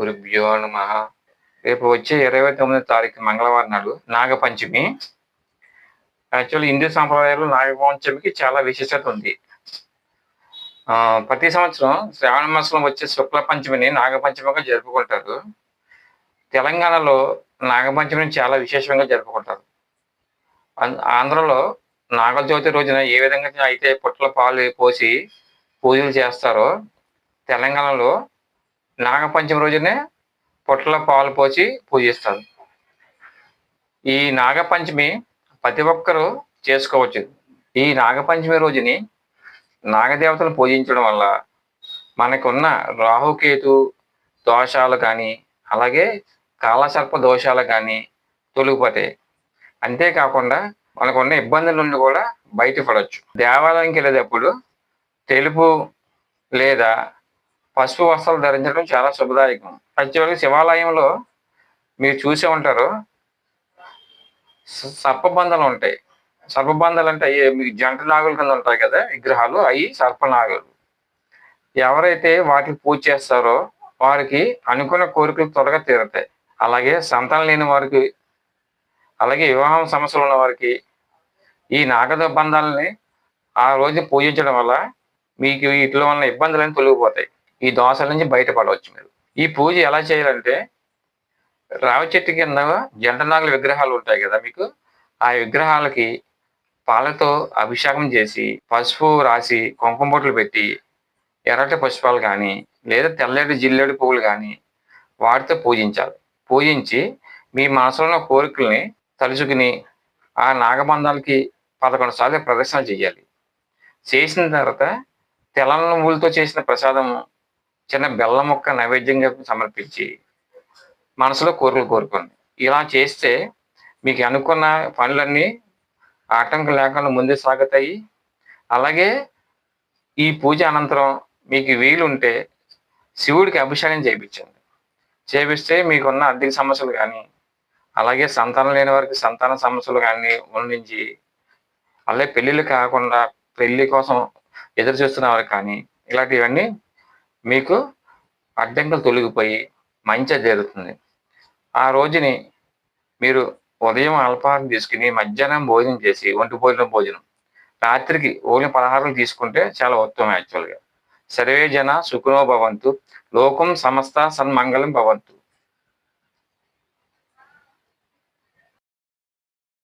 గురుభ్యో నమ. రేపు వచ్చే ఇరవై తొమ్మిది తారీఖు మంగళవారం నాడు నాగపంచమి. యాక్చువల్లీ హిందూ సంప్రదాయంలో నాగపంచమికి చాలా విశిష్టత ఉంది. ప్రతి సంవత్సరం శ్రావణ మాసంలో వచ్చే శుక్ల పంచమిని నాగపంచమిగా జరుపుకుంటారు. తెలంగాణలో నాగపంచమిని చాలా విశేషంగా జరుపుకుంటారు. ఆం- ఆంధ్రలో నాగల చవితి రోజున ఏ విధంగా అయితే పుట్టల పాలు పోసి పూజలు చేస్తారో తెలంగాణలో నాగపంచమి రోజునే పొట్ల పాలు పోసి పూజిస్తారు. ఈ నాగపంచమి ప్రతి ఒక్కరూ చేసుకోవచ్చు. ఈ నాగపంచమి రోజుని నాగదేవతను పూజించడం వల్ల మనకున్న రాహుకేతు దోషాలు కానీ అలాగే కాలసర్ప దోషాలు కానీ తొలగిపోతాయి అంతేకాకుండా మనకున్న ఇబ్బందుల నుండి కూడా బయటపడవచ్చు దేవాలయంకి వెళ్ళేటప్పుడు తెలుపు లేదా పసుపు వస్త్రాలు ధరించడం చాలా శుభదాయకం. యాక్చువల్గా శివాలయంలో మీరు చూసే ఉంటారు. సర్పబంధాలు ఉంటాయి. సర్పబంధాలు అంటే అవి మీకు జంట నాగుల కింద ఉంటాయి కదా విగ్రహాలు అవి సర్పనాగులు ఎవరైతే వాటికి పూజ చేస్తారో వారికి అనుకున్న కోరికలు త్వరగా తీరుతాయి. అలాగే సంతానం లేని వారికి అలాగే వివాహం సమస్యలు ఉన్న వారికి ఈ నాగద బంధాలని ఆ రోజు పూజించడం వల్ల మీకు వీటిలో ఉన్న ఇబ్బందులన్నీ తొలగిపోతాయి. ఈ దోశల నుంచి బయటపడవచ్చు మీరు. ఈ పూజ ఎలా చేయాలంటే రావి చెట్టు కింద జంట నాగుల విగ్రహాలు ఉంటాయి కదా మీకు ఆ విగ్రహాలకి పాలతో అభిషేకం చేసి పసుపు రాసి కుంకుమ బొట్లు పెట్టి ఎర్రటి పుష్పాలు కానీ లేదా తెల్లటి జిల్లేడు పువ్వులు కానీ వాటితో పూజించాలి. పూజించి మీ మనసులో ఉన్న కోరికల్ని తలుచుకుని ఆ నాగబంధాలకి పదకొండు సార్లు ప్రదర్శన చేయాలి. చేసిన తర్వాత తెల్ల నువ్వులతో చేసిన ప్రసాదం చిన్న బెల్లం ముక్క నైవేద్యంగా సమర్పించి మనసులో కోరికలు కోరుకుంది ఇలా చేస్తే మీకు అనుకున్న పనులన్నీ ఆటంకం లేకుండా ముందే సాగుతాయి. అలాగే ఈ పూజ అనంతరం మీకు వీలుంటే శివుడికి అభిషేకం చేయించండి. చేపిస్తే మీకున్న ఆర్థిక సమస్యలు కానీ అలాగే సంతానం లేని వారికి సంతాన సమస్యలు కానీ ఉండించి అలాగే పెళ్ళిళ్ళు కాకుండా పెళ్ళి కోసం ఎదురు చూస్తున్న వారికి కానీ ఇలాంటివన్నీ మీకు అడ్డంకులు తొలగిపోయి మంచిగా జరుగుతుంది. ఆ రోజుని మీరు ఉదయం అల్పాహారం తీసుకుని మధ్యాహ్నం భోజనం చేసి ఒంటి భోజనం భోజనం. రాత్రికి ఓన్లీ పలహారాలు తీసుకుంటే చాలా ఉత్తమం యాక్చువల్గా సర్వే జన సుఖనో భవంతు. లోకం సమస్త సన్మంగళం భవంతు.